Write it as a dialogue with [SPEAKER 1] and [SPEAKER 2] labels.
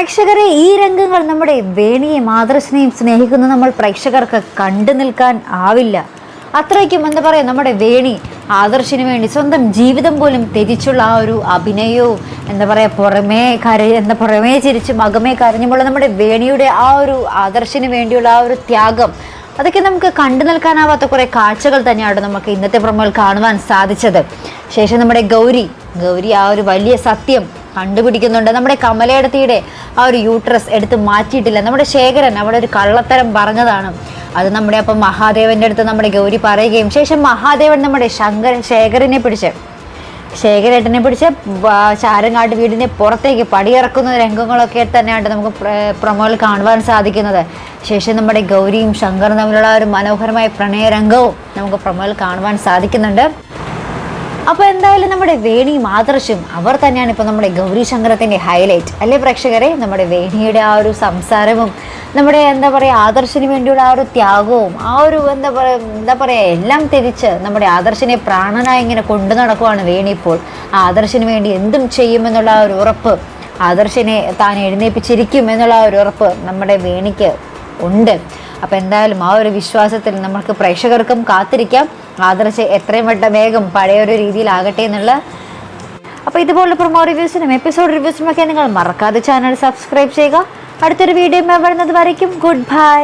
[SPEAKER 1] പ്രേക്ഷകരെ ഈ രംഗങ്ങൾ നമ്മുടെ വേണിയെയും ആദർശനെയും സ്നേഹിക്കുന്ന നമ്മൾ പ്രേക്ഷകർക്ക് കണ്ടു നിൽക്കാൻ ആവില്ല. അത്രയ്ക്കും എന്താ പറയുക നമ്മുടെ വേണി ആദർശിന് വേണ്ടി സ്വന്തം ജീവിതം പോലും തിരിച്ചുള്ള ആ ഒരു അഭിനയവും എന്താ പറയുക പുറമേ കര എന്താ പുറമേ ചിരിച്ചും അകമേ കരഞ്ഞുമുള്ള നമ്മുടെ വേണിയുടെ ആ ഒരു ആദർശിന് വേണ്ടിയുള്ള ആ ഒരു ത്യാഗം അതൊക്കെ നമുക്ക് കണ്ടു നിൽക്കാനാവാത്ത കുറേ കാഴ്ചകൾ തന്നെയാണ് നമുക്ക് ഇന്നത്തെ പ്രമോയിൽ കാണുവാൻ സാധിച്ചത്. ശേഷം നമ്മുടെ ഗൗരി ഗൗരി ആ ഒരു വലിയ സത്യം കണ്ടുപിടിക്കുന്നുണ്ട്. നമ്മുടെ കമലയടത്തിയുടെ ആ ഒരു യൂട്രസ് എടുത്ത് മാറ്റിയിട്ടില്ല. നമ്മുടെ ശേഖരൻ അവിടെ ഒരു കള്ളത്തരം പറഞ്ഞതാണ്. അത് നമ്മുടെ അപ്പം മഹാദേവന്റെ അടുത്ത് നമ്മുടെ ഗൗരി പറയുകയും ശേഷം മഹാദേവൻ നമ്മുടെ ശങ്കർ ശേഖരനെ പിടിച്ച് ശേഖരേട്ടനെ പിടിച്ച് ചാരങ്ങാട്ട് വീടിനെ പുറത്തേക്ക് പടിയിറക്കുന്ന രംഗങ്ങളൊക്കെ തന്നെയാണ് നമുക്ക് പ്ര- പ്രൊമോയിൽ കാണുവാൻ സാധിക്കുന്നത്. ശേഷം നമ്മുടെ ഗൗരിയും ശങ്കറും തമ്മിലുള്ള ഒരു മനോഹരമായ പ്രണയരംഗവും നമുക്ക് പ്രൊമോയിൽ കാണുവാൻ സാധിക്കുന്നുണ്ട്. അപ്പോൾ എന്തായാലും നമ്മുടെ വേണിയും ആദർശും അവർ തന്നെയാണ് ഇപ്പോൾ നമ്മുടെ ഗൗരി ശങ്കരത്തിന്റെ ഹൈലൈറ്റ് അല്ലേ പ്രേക്ഷകരെ? നമ്മുടെ വേണിയുടെ ആ ഒരു സംസാരവും നമ്മുടെ എന്താ പറയുക ആദർശിന് വേണ്ടിയുള്ള ആ ഒരു ത്യാഗവും ആ ഒരു എന്താ പറയുക എന്താ പറയുക എല്ലാം തിരിച്ച് നമ്മുടെ ആദർശിനെ പ്രാണനായി ഇങ്ങനെ കൊണ്ടു നടക്കുവാണ് വേണി ഇപ്പോൾ. ആദർശിന് വേണ്ടി എന്തും ചെയ്യുമെന്നുള്ള ആ ഒരു ഉറപ്പ് ആദർശിനെ താൻ എഴുന്നേപ്പിച്ചിരിക്കും എന്നുള്ള ആ ഒരു ഉറപ്പ് നമ്മുടെ വേണിക്ക് ഉണ്ട്. അപ്പം എന്തായാലും ആ ഒരു വിശ്വാസത്തിൽ നമുക്ക് പ്രേക്ഷകർക്കും കാത്തിരിക്കാം. ആദർശ് എത്രയും വട്ട വേഗം പഴയൊരു രീതിയിലാകട്ടെ എന്നുള്ള അപ്പോൾ ഇതുപോലുള്ള പ്രൊമോ റിവ്യൂസിനും എപ്പിസോഡ് റിവ്യൂസിനും ഒക്കെ നിങ്ങൾ മറക്കാതെ ചാനൽ സബ്സ്ക്രൈബ് ചെയ്യുക. അടുത്തൊരു വീഡിയോ വരുന്നത് വരയ്ക്കും. Good bye